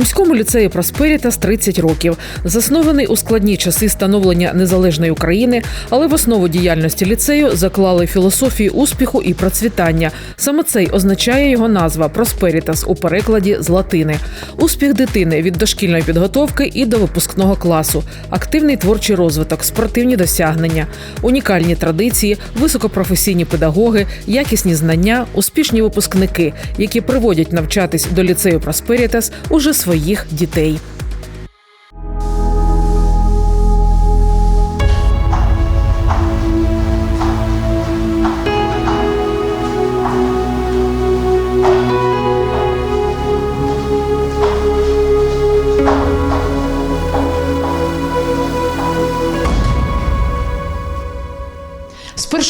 Сумському ліцеї Просперітас 30 років. Заснований у складні часи становлення незалежної України, але в основу діяльності ліцею заклали філософію успіху і процвітання. Саме це й означає його назва Просперітас у перекладі з латини. Успіх дитини від дошкільної підготовки і до випускного класу, активний творчий розвиток, спортивні досягнення, унікальні традиції, високопрофесійні педагоги, якісні знання, успішні випускники, які приводять навчатись до ліцею Просперітас уже своїх дітей.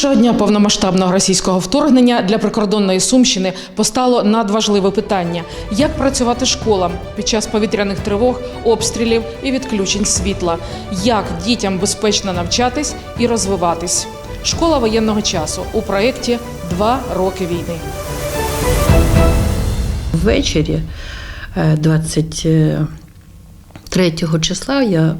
Першого дня повномасштабного російського вторгнення для прикордонної Сумщини постало надважливе питання: як працювати школам під час повітряних тривог, обстрілів і відключень світла, як дітям безпечно навчатись і розвиватись. Школа воєнного часу у проєкті Два роки війни. Ввечері е, 23 числа я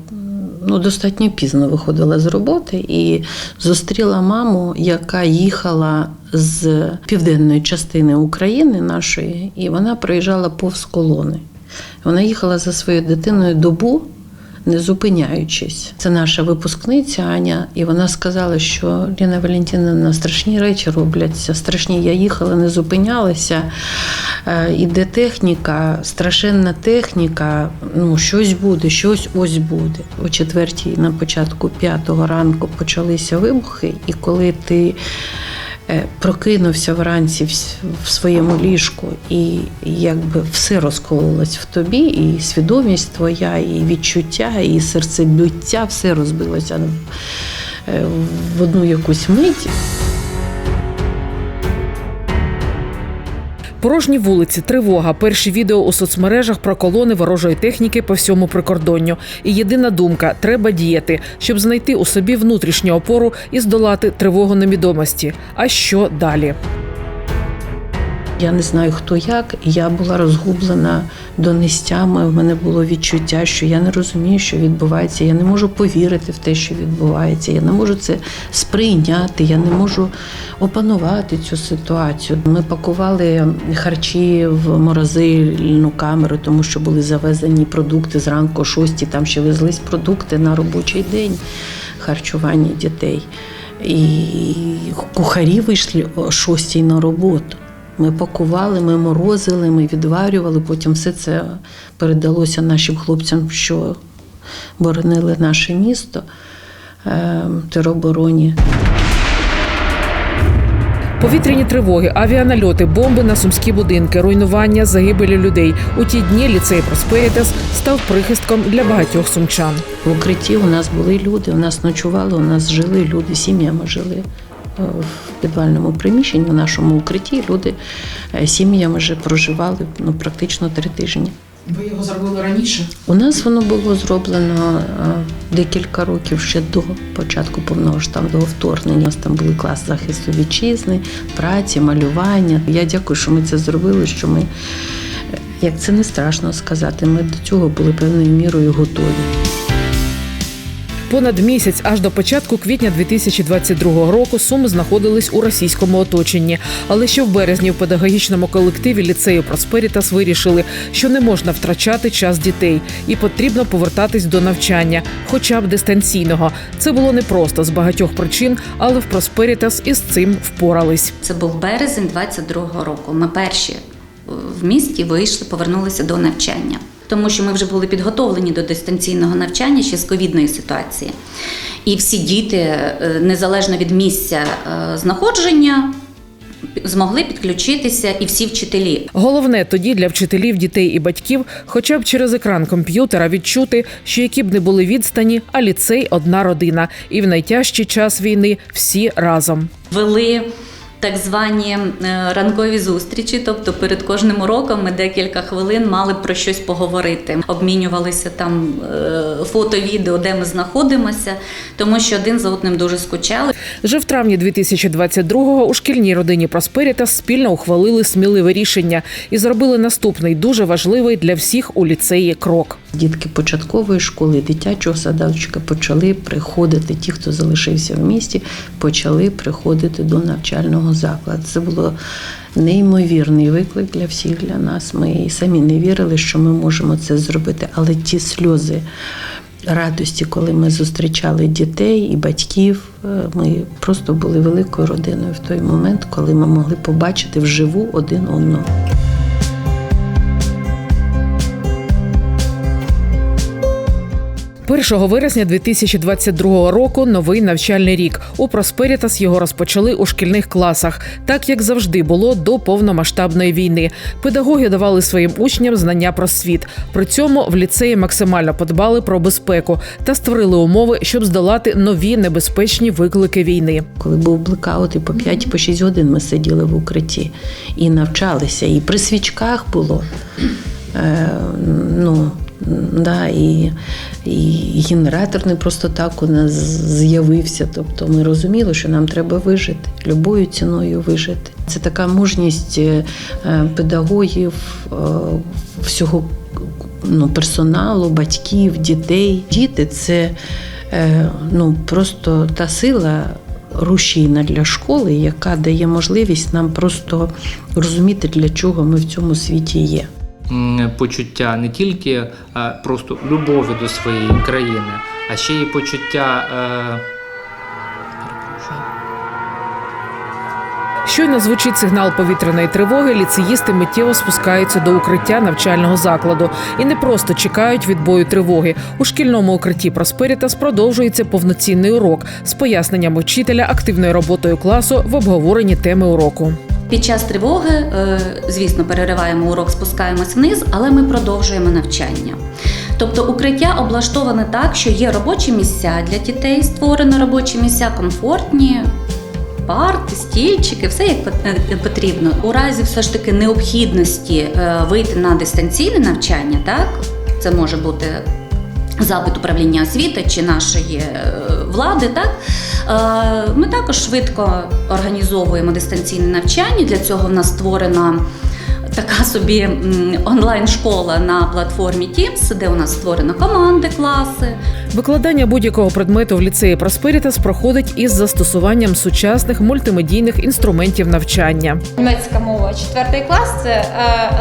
ну, достатньо пізно виходила з роботи і зустріла маму, яка їхала з південної частини України нашої, і вона проїжджала повз колони. Вона їхала за своєю дитиною добу. Не зупиняючись, це наша випускниця Аня, і вона сказала, що Ліна Валентинівна страшні речі робляться. Страшні. Я їхала, не зупинялася. Е, Іде техніка, страшенна техніка. Ну, щось буде, щось ось буде. О четвертій на початку п'ятого ранку почалися вибухи, і коли ти прокинувся вранці в своєму ліжку, і якби все розкололось в тобі, і свідомість твоя, і відчуття, і серцебиття, все розбилося е, в одну якусь мить. Порожні вулиці, тривога, перші відео у соцмережах про колони ворожої техніки по всьому прикордонню. І єдина думка треба діяти, щоб знайти у собі внутрішню опору і здолати тривогу невідомості. А що далі? Я не знаю хто як. Я була розгублена донестями. У мене було відчуття, що я не розумію, що відбувається. Я не можу повірити в те, що відбувається. Я не можу це сприйняти. Я не можу опанувати цю ситуацію. Ми пакували харчі в морозильну камеру, тому що були завезені продукти зранку о 6, Там ще везлись продукти на робочий день харчування дітей. І кухарі вийшли о 6 на роботу. Ми пакували, ми морозили, ми відварювали. Потім все це передалося нашим хлопцям, що боронили наше місто е, теробороні. Повітряні тривоги, авіанальоти, бомби на сумські будинки, руйнування, загибелі людей. У ті дні ліцей Просперітас став прихистком для багатьох сумчан. В укритті у нас були люди, у нас ночували, у нас жили люди, сім'ями жили в підвальному приміщенні, в нашому укритті. Люди е, сім'ями вже проживали ну, практично три тижні. Ви його зробили раніше? У нас воно було зроблено е, декілька років ще до початку повномасштабного вторгнення. У нас там були клас захисту вітчизни, праці, малювання. Я дякую, що ми це зробили. Що ми, е, як це не страшно сказати, ми до цього були певною мірою готові. Понад місяць, аж до початку квітня 2022 року, суми знаходились у російському оточенні. Але ще в березні в педагогічному колективі ліцею Просперітас вирішили, що не можна втрачати час дітей і потрібно повертатись до навчання, хоча б дистанційного. Це було непросто з багатьох причин, але в Просперітас із цим впорались. Це був березень 22-го року. Ми перші е, в місті вийшли, повернулися до навчання, тому що ми вже були підготовлені до дистанційного навчання ще з ковідної ситуації. І всі діти, е, незалежно від місця е, знаходження, змогли підключитися, і всі вчителі. Головне тоді для вчителів, дітей і батьків, хоча б через екран комп'ютера відчути, що які б не були відстані, а ліцей одна родина, і в найтяжчий час війни всі разом. Вели так звані е, ранкові зустрічі, тобто перед кожним уроком ми декілька хвилин мали про щось поговорити. Обмінювалися там е, фото, відео, де ми знаходимося, тому що один за одним дуже скучали. Вже в травні 2022-го у шкільній родині Просперітас спільно ухвалили сміливе рішення і зробили наступний дуже важливий для всіх у ліцеї крок. Дітки початкової школи, дитячого садочка почали приходити. Ті, хто залишився в місті, почали приходити до навчального закладу. Це було неймовірний виклик для всіх для нас. Ми і самі не вірили, що ми можемо це зробити. Але ті сльози радості, коли ми зустрічали дітей і батьків, е, ми просто були великою родиною в той момент, коли ми могли побачити вживу один одного. 1 вересня 2022 року новий навчальний рік. У Просперітас його розпочали у шкільних класах, так як завжди було до повномасштабної війни. Педагоги давали своїм учням знання про світ. При цьому в ліцеї максимально подбали про безпеку та створили умови, щоб здолати нові небезпечні виклики війни. Коли був блекаут, і по 5 по 6 годин ми сиділи в укритті і навчалися. І при свічках було. Е, ну, да, і, і генератор не просто так у нас з'явився. Тобто ми розуміли, що нам треба вижити, любою ціною вижити. Це така мужність е, педагогів, е, всього ну, персоналу, батьків, дітей. Діти це е, ну, просто та сила. Рушійна для школи, яка дає можливість нам просто розуміти, для чого ми в цьому світі є. Почуття не тільки е, просто любові до своєї країни, а ще й почуття. Е. Щойно звучить сигнал повітряної тривоги. Ліцеїсти миттєво спускаються до укриття навчального закладу і не просто чекають відбою тривоги. У шкільному укритті Просперітас продовжується повноцінний урок з поясненнями вчителя, активною роботою класу в обговоренні теми уроку. Під час тривоги, е, звісно, перериваємо урок, спускаємось вниз, але ми продовжуємо навчання. Тобто укриття облаштоване так, що є робочі місця для дітей, створено робочі місця комфортні. Парти, стільчики, все як е, потрібно. У разі все ж таки необхідності е, вийти на дистанційне навчання, так це може бути запит управління освіти чи нашої е, влади, так е, ми також швидко організовуємо дистанційне навчання. Для цього в нас створена така собі онлайн-школа на платформі Teams, де у нас створено команди, класи. Викладання будь-якого предмету в ліцеї Просперітас проходить із застосуванням сучасних мультимедійних інструментів навчання. Німецька мова, четвертий клас це е,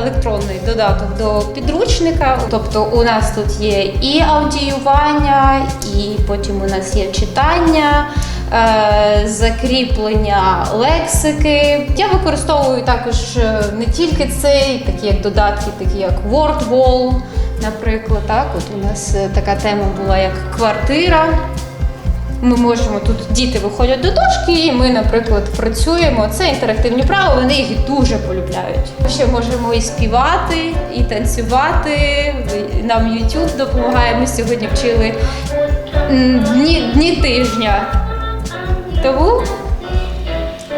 електронний додаток до підручника. Тобто у нас тут є і аудіювання, і потім у нас є читання, закріплення лексики. Я використовую також е, не тільки цей, такі як додатки, такі як WordWall, наприклад. Так, от у нас е, така тема була як квартира. Ми можемо тут діти виходять до дошки, і ми, наприклад, працюємо. Це інтерактивні вправи, вони їх дуже полюбляють. Ще можемо і співати, і танцювати. Нам YouTube допомагає. Ми сьогодні вчили дні, дні тижня. Тому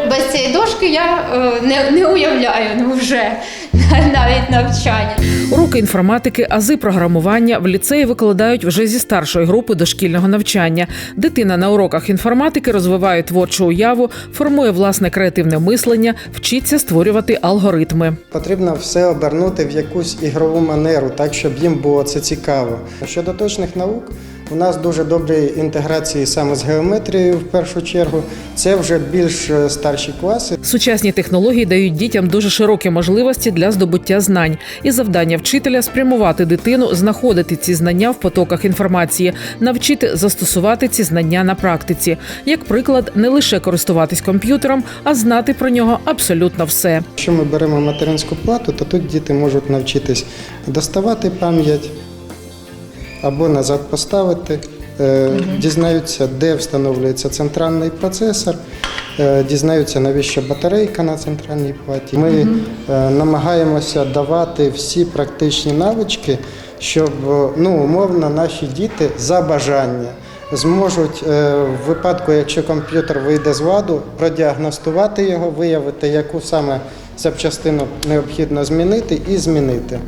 без цієї дошки я е, не, не уявляю ну, вже навіть навчання. Уроки інформатики, ази програмування в ліцеї викладають вже зі старшої групи дошкільного навчання. Дитина на уроках інформатики розвиває творчу уяву, формує власне креативне мислення, вчиться створювати алгоритми. Потрібно все обернути в якусь ігрову манеру, так щоб їм було це цікаво. Щодо точних наук, у нас дуже добрі інтеграції саме з геометрією в першу чергу. Це вже більш е, старші класи. Сучасні технології дають дітям дуже широкі можливості для здобуття знань, і завдання вчителя спрямувати дитину, знаходити ці знання в потоках інформації, навчити застосувати ці знання на практиці. Як приклад, не лише користуватись комп'ютером, а знати про нього абсолютно все. Якщо ми беремо материнську плату, то тут діти можуть навчитись доставати пам'ять або назад поставити. Е, Дізнаються, де встановлюється центральний процесор, е, дізнаються, навіщо батарейка на центральній платі. Ми е, намагаємося давати всі практичні навички, щоб ну, умовно наші діти за бажання зможуть в випадку, якщо комп'ютер вийде з ладу, продіагностувати його, виявити, яку саме запчастину необхідно змінити і змінити.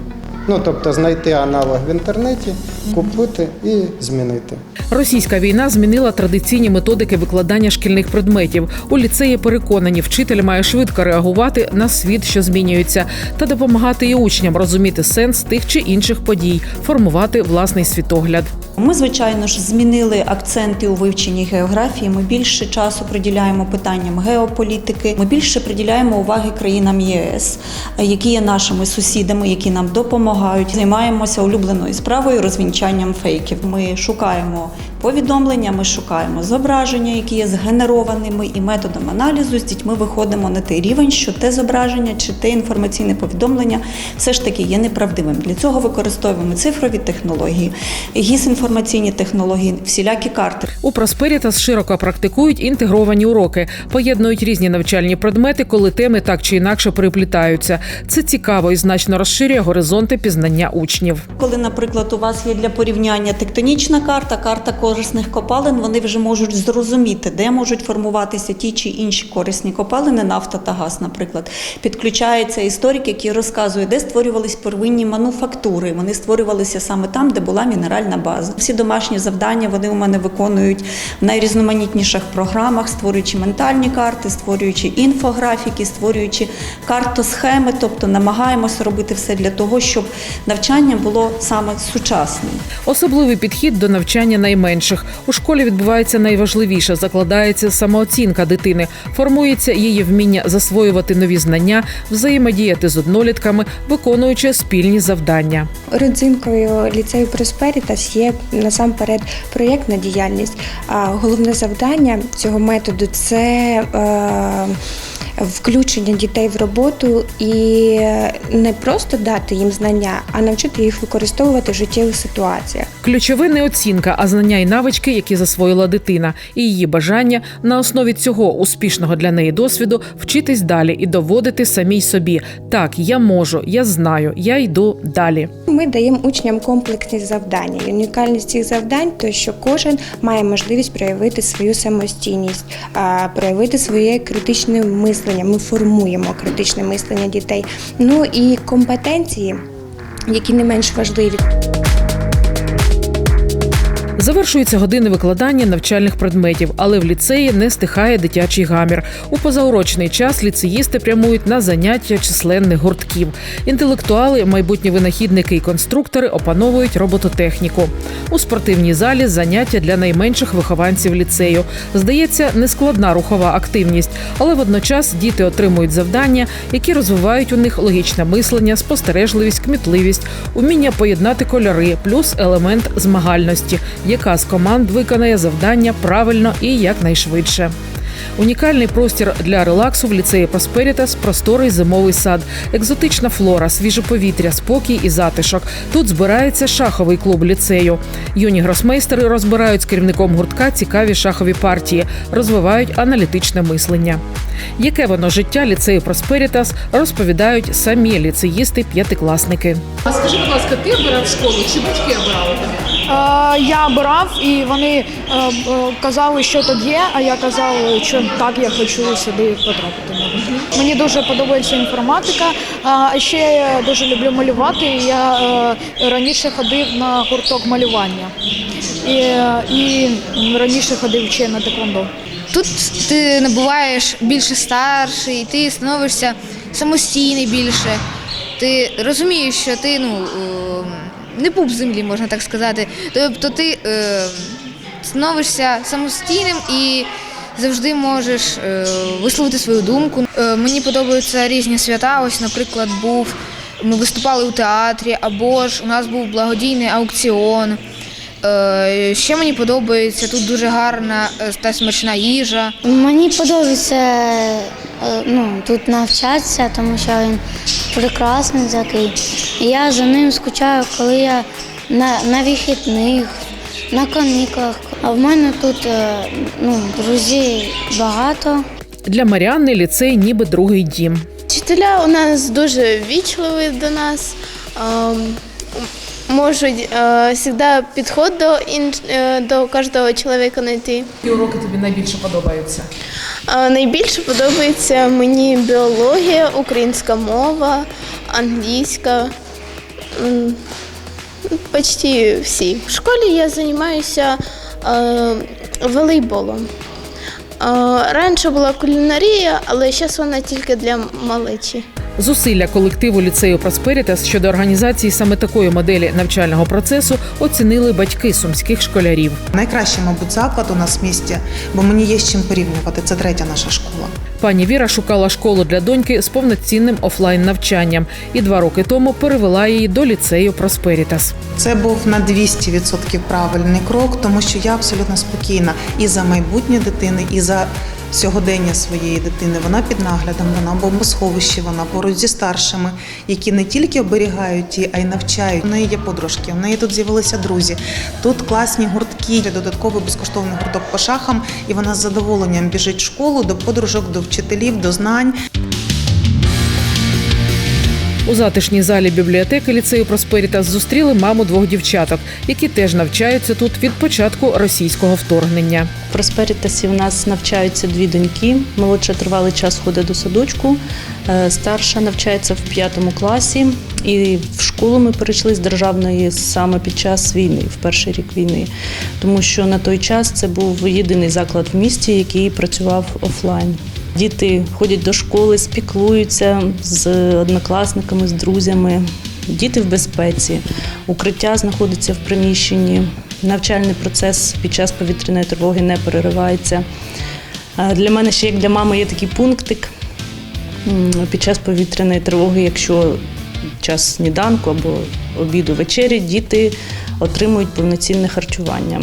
Ну тобто знайти аналог в інтернеті, купити і змінити. Російська війна змінила традиційні методики викладання шкільних предметів. У ліцеї переконані, вчитель має швидко реагувати на світ, що змінюється, та допомагати і учням розуміти сенс тих чи інших подій, формувати власний світогляд. Ми, звичайно ж, змінили акценти у вивченні географії. Ми більше часу приділяємо питанням геополітики. Ми більше приділяємо уваги країнам ЄС, які є нашими сусідами, які нам допомагають. Займаємося улюбленою справою розвінчанням фейків. Ми шукаємо повідомлення, ми шукаємо зображення, які є згенерованими, і методом аналізу з дітьми виходимо на той рівень, що те зображення чи те інформаційне повідомлення все ж таки є неправдивим. Для цього використовуємо цифрові технології, гіс-інформаційні технології, всілякі карти. У Просперітас широко практикують інтегровані уроки, поєднують різні навчальні предмети, коли теми так чи інакше переплітаються. Це цікаво і значно розширює горизонти пізнання учнів. Коли, наприклад, у вас є для порівняння тектонічна карта, карта корисних копалин, вони вже можуть зрозуміти, де можуть формуватися ті чи інші корисні копалини, нафта та газ, наприклад. Підключається історик, який розказує, де створювались первинні мануфактури. Вони створювалися саме там, де була мінеральна база. Всі домашні завдання вони у мене виконують в найрізноманітніших програмах, створюючи ментальні карти, створюючи інфографіки, створюючи картосхеми, тобто намагаємося робити все для того, щоб навчання було саме сучасним. Особливий підхід до навчання найменших у школі відбувається найважливіше. Закладається самооцінка дитини, формується її вміння засвоювати нові знання, взаємодіяти з однолітками, виконуючи спільні завдання. Родзинкою ліцею Просперітас є насамперед проєктна діяльність. А головне завдання цього методу це е, включення дітей в роботу і не просто дати їм знання, а навчити їх використовувати в життєвих ситуаціях. Ключове не оцінка, а знання і навички, які засвоїла дитина, і її бажання на основі цього успішного для неї досвіду вчитись далі і доводити самій собі. Так, я можу, я знаю, я йду далі. Ми даємо учням комплексні завдання. І унікальність цих завдань то, що кожен має можливість проявити свою самостійність, проявити своє критичне мислення. Ми формуємо критичне мислення дітей. Ну і компетенції, які не менш важливі. Завершуються години викладання навчальних предметів, але в ліцеї не стихає дитячий гамір. У позаурочний час ліцеїсти прямують на заняття численних гуртків. Інтелектуали, майбутні винахідники і конструктори опановують робототехніку. У спортивній залі заняття для найменших вихованців ліцею. Здається, нескладна рухова активність, але водночас діти отримують завдання, які розвивають у них логічне мислення, спостережливість, кмітливість, уміння поєднати кольори, плюс елемент змагальності, яка з команд виконає завдання правильно і якнайшвидше. Унікальний простір для релаксу в ліцеї Просперітас просторий зимовий сад, екзотична флора, свіже повітря, спокій і затишок. Тут збирається шаховий клуб ліцею. Юні гросмейстери розбирають з керівником гуртка цікаві шахові партії, розвивають аналітичне мислення. Яке воно життя ліцею Просперітас розповідають самі ліцеїсти-п'ятикласники. А скажи, будь ласка, ти обирав школу чи батьки? Е, Я обирав, і вони е, е, казали, що тут є, а я казав, що так я хочу сюди потрапити. Мені дуже подобається інформатика, а ще я дуже люблю малювати. Я е, раніше ходив на гурток малювання і, е, і раніше ходив ще на теквондо. Тут ти набуваєш більше старший, ти становишся самостійний більше. Ти розумієш, що ти ну е, не пуп землі, можна так сказати. Тобто ти е, становишся самостійним і завжди можеш е, висловити свою думку. Е, Мені подобаються різні свята. Ось, наприклад, був ми виступали у театрі, або ж у нас був благодійний аукціон. Е, Ще мені подобається тут дуже гарна е, та смачна їжа. Мені подобається е, ну, тут навчатися, тому що він прекрасний такий. Я за ним скучаю, коли я на, на вихідних, на канікулах. А в мене тут ну, друзів багато. Для Маріанни ліцей ніби другий дім. Вчителя у нас дуже вічливі до нас. Можуть завжди підход до інш... е, до кожного чоловіка знайти. Які уроки тобі найбільше подобаються? Е, Найбільше подобається мені біологія, українська мова, англійська. почти всі. В школі я займаюся е, волейболом. Е, раніше була кулінарія, але зараз вона тільки для малечі. Зусилля колективу ліцею Просперітас щодо організації саме такої моделі навчального процесу оцінили батьки сумських школярів. Найкращий, мабуть, заклад у нас в місті, бо мені є з чим порівнювати. Це третя наша школа. Пані Віра шукала школу для доньки з повноцінним офлайн навчанням і два роки тому перевела її до ліцею Просперітас. Це був на 200% правильний крок, тому що я абсолютно спокійна і за майбутнє дитини, і за сьогодення своєї дитини. Вона під наглядом, вона в бомбосховищі, вона поруч зі старшими, які не тільки оберігають її, а й навчають. У неї є подружки, у неї тут з'явилися друзі. Тут класні гуртки, додатковий безкоштовний гурток по шахам, і вона з задоволенням біжить в школу до подружок, до вчителів, до знань. У затишній залі бібліотеки ліцею Просперітас зустріли маму двох дівчаток, які теж навчаються тут від початку російського вторгнення. В Просперітасі в нас навчаються дві доньки. Молодша тривалий час ходить до садочку, е, старша навчається в п'ятому класі. І в школу ми перейшли з державної саме під час війни, в перший рік війни, тому що на той час це був єдиний заклад в місті, який працював офлайн. Діти ходять до школи, спіклуються з однокласниками, з друзями. Діти в безпеці, укриття знаходиться в приміщенні. Навчальний процес під час повітряної тривоги не переривається. Для мене ще як для мами є такий пунктик під час повітряної тривоги, якщо час сніданку або обіду вечері, діти отримують повноцінне харчування.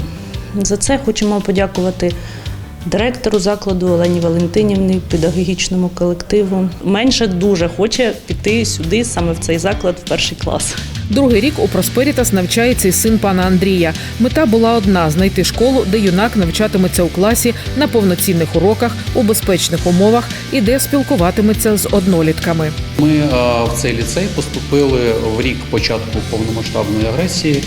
За це хочемо подякувати директору закладу Олені Валентинівні, педагогічному колективу. Менше дуже хоче піти сюди, саме в цей заклад, в перший клас. Другий рік у Просперітас навчається й син пана Андрія. Мета була одна знайти школу, де юнак навчатиметься у класі на повноцінних уроках у безпечних умовах і де спілкуватиметься з однолітками. Ми е, в цей ліцей поступили в рік початку повномасштабної агресії.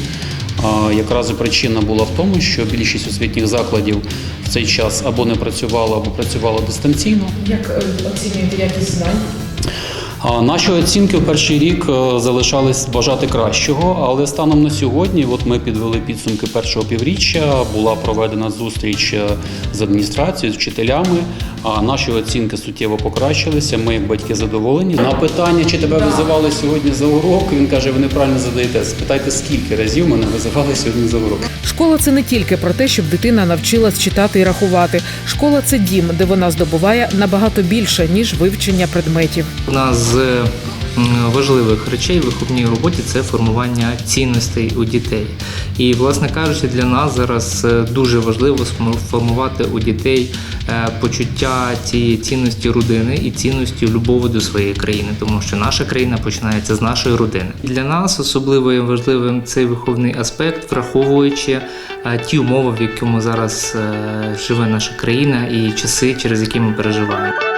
Е, Якраз і причина була в тому, що більшість освітніх закладів в цей час або не працювала, або працювала дистанційно. Як оцінюєте якість знань? Наші оцінки в перший рік е, залишались бажати кращого, але станом на сьогодні, от ми підвели підсумки першого півріччя. Була проведена зустріч е, з адміністрацією, з вчителями. А наші оцінки суттєво покращилися. Ми, як батьки, задоволені. На питання, чи тебе визивали сьогодні за урок, він каже: ви неправильно задаєте. Спитайте, скільки разів мене визивали сьогодні за урок. Школа це не тільки про те, щоб дитина навчилась читати і рахувати. Школа це дім, де вона здобуває набагато більше ніж вивчення предметів. Одна з важливих речей в виховній роботі це формування цінностей у дітей. І, власне кажучи, для нас зараз е, дуже важливо сформувати у дітей е, почуття цієї цінності родини і цінності любові до своєї країни, тому що наша країна починається з нашої родини. Для нас особливо є важливим цей виховний аспект, враховуючи е, ті умови, в якому зараз живе наша країна, і часи, через які ми переживаємо.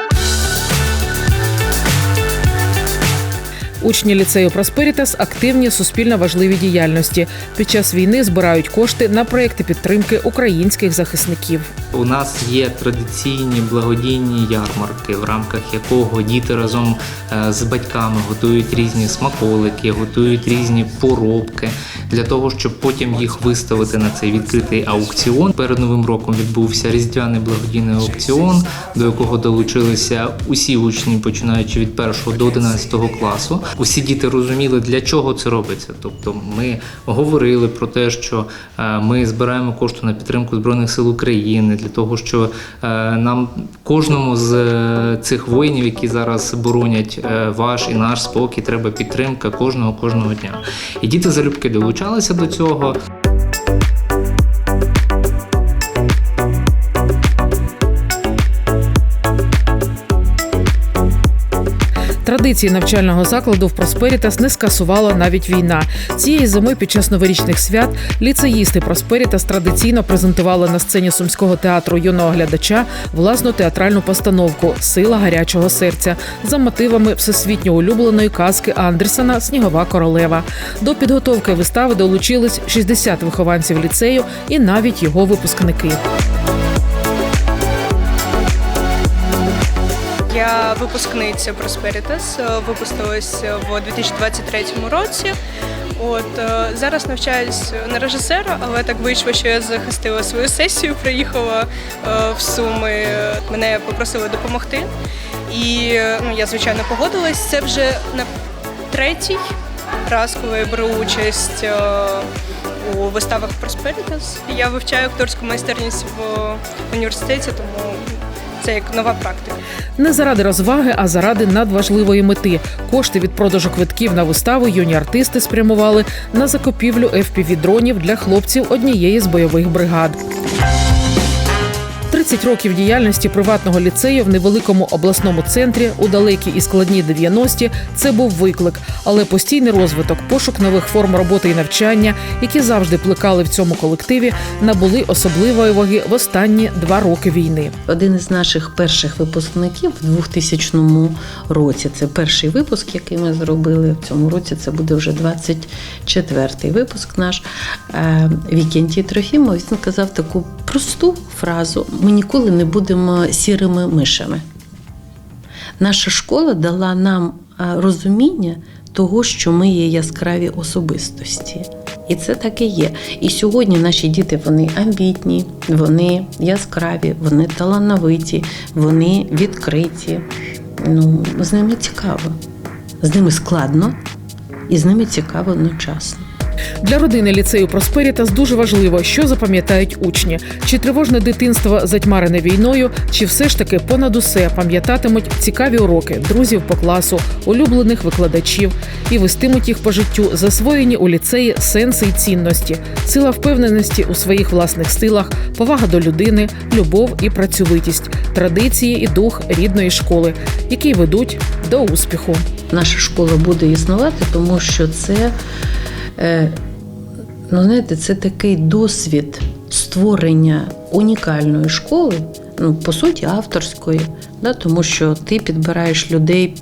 Учні ліцею Просперітас активні суспільно важливі діяльності. Під час війни збирають кошти на проекти підтримки українських захисників. У нас є традиційні благодійні ярмарки, в рамках якого діти разом е, з батьками готують різні смаколики, готують різні поробки для того, щоб потім їх виставити на цей відкритий аукціон. Перед новим роком відбувся різдвяний благодійний аукціон, до якого долучилися усі учні, починаючи від 1 до 11 класу. Усі діти розуміли, для чого це робиться. Тобто, ми говорили про те, що е, ми збираємо кошти на підтримку збройних сил України для того, що е, нам кожному з е, цих воїнів, які зараз боронять ваш і наш спокій, треба підтримка кожного кожного дня. І діти залюбки долучалися до цього. Традиції навчального закладу в Просперітас не скасувала навіть війна. Цієї зими під час новорічних свят ліцеїсти Просперітас традиційно презентували на сцені сумського театру юного глядача власну театральну постановку Сила гарячого серця за мотивами всесвітньо улюбленої казки Андерсена Снігова королева. До підготовки вистави долучились 60 вихованців ліцею і навіть його випускники. Я випускниця Prosperitas, випустилась в 2023 році. От е, зараз навчаюсь на режисера, але так вийшло, що я захистила свою сесію, приїхала е, в Суми. Мене попросили допомогти. І ну, я звичайно погодилась. Це вже на третій раз, коли я беру участь е, у виставах Prosperitas. Я вивчаю акторську майстерність в університеті, тому це як нова практика. Не заради розваги, а заради надважливої мети. Кошти від продажу квитків на виставу юні артисти спрямували на закупівлю fpv дронів для хлопців однієї з бойових бригад. 30 років діяльності приватного ліцею в невеликому обласному центрі у далекі і складні 90-ті – це був виклик, але постійний розвиток, пошук нових форм роботи і навчання, які завжди плекали в цьому колективі, набули особливої ваги в останні два роки війни. Один із наших перших випускників в 2000 році. Це перший випуск, який ми зробили. В цьому році це буде вже 24-й випуск наш. Е, Вікентій Трофімов він казав таку просту фразу: ми ніколи не будемо сірими мишами. Наша школа дала нам розуміння того, що ми є яскраві особистості. І це так і є. І сьогодні наші діти вони амбітні, вони яскраві, вони талановиті, вони відкриті. Ну, з ними цікаво. З ними складно і з ними цікаво одночасно. Для родини ліцею Просперітас дуже важливо, що запам'ятають учні: чи тривожне дитинство затьмарене війною, чи все ж таки понад усе пам'ятатимуть цікаві уроки друзів по класу, улюблених викладачів. І вестимуть їх по життю, засвоєні у ліцеї сенси й цінності, сила впевненості у своїх власних силах, повага до людини, любов і працьовитість, традиції і дух рідної школи, які ведуть до успіху. Наша школа буде існувати, тому що це, ну знаєте, це такий досвід створення унікальної школи, ну, по суті, авторської, да, тому що ти підбираєш людей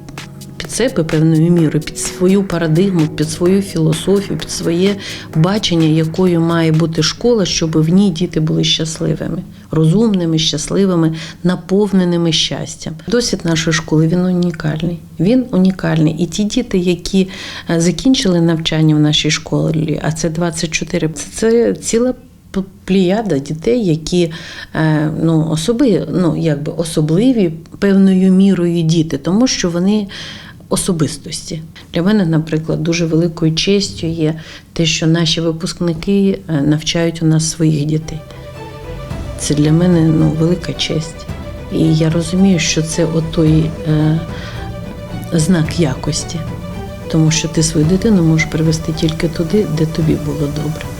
під себе певною мірою, під свою парадигму, під свою філософію, під своє бачення, якою має бути школа, щоб в ній діти були щасливими, розумними, щасливими, наповненими щастям. Досвід нашої школи він унікальний. Він унікальний. І ті діти, які е, закінчили навчання в нашій школі, а це 24, це, ціла п- плеяда дітей, які е, ну, особи, ну, якби особливі певною мірою діти, тому що вони особистості. Для мене, наприклад, дуже великою честю є те, що наші випускники е, навчають у нас своїх дітей. Це для мене ну, велика честь. І я розумію, що це отой е, знак якості, тому що ти свою дитину можеш привести тільки туди, де тобі було добре.